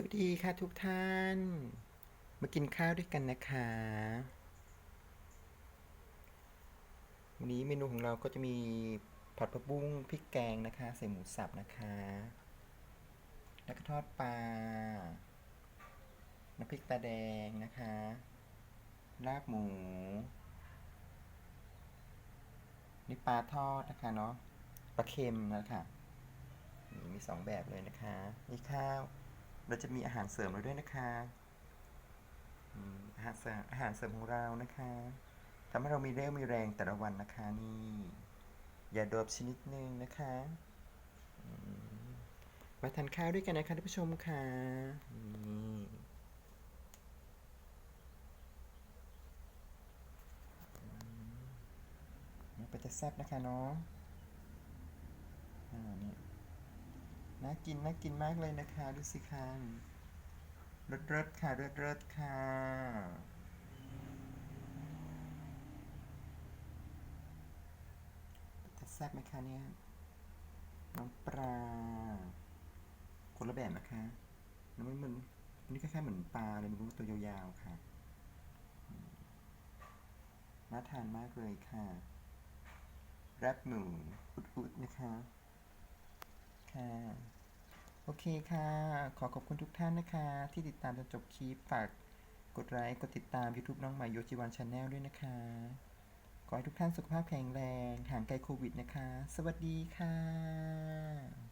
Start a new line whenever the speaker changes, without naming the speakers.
สวัสดีค่ะทุกท่าน มากินข้าวด้วยกันนะคะ วันนี้เมนูของเราก็จะมีผัดผักบุ้งพริกแกงนะคะ ใส่หมูสับนะคะ แล้วก็ทอดปลา น้ำพริกตาแดงนะคะ ลาบหมู นี่ปลาทอดนะคะเนาะ ปลาเค็มนะคะ มีสองแบบเลยนะคะ นี่ข้าว เราจะมีอาหารเสริมเราด้วยนะคะอาหารเสริมอาหารเสริมของเรานะคะทำให้เรามีเรี่ยวมีแรงแต่ละวันนะคะนี่อย่าโดบชนิดนึงนะคะมาทานข้าวด้วยกันนะคะท่านผู้ชมค่ะนี่อืมนี่เป็นจะแซ่บนะคะเนาะอ่านี่ น่ากินน่ากินมากเลยนะคะดูสิคะรสรสค่ะรสรสค่ะจะแซ่บไหมคะเนี่ยน้องปลาคนละแบบนะคะแล้วมันเหมือนอันนี่คล้ายๆเหมือนปลาเลยมันตัวยาวๆค่ะน่าทานมากเลยค่ะแรปหมูอุดๆนะคะ ค่ะโอเคค่ะ ขอขอบคุณทุกท่านนะคะ ที่ติดตามจนจบคลิปฝากกดไลค์กดติดตาม YouTube น้องใหม่โยจิวันชาแนลด้วยนะคะ ขอให้ทุกท่านสุขภาพแข็งแรงห่างไกลโควิดนะคะ สวัสดีค่ะ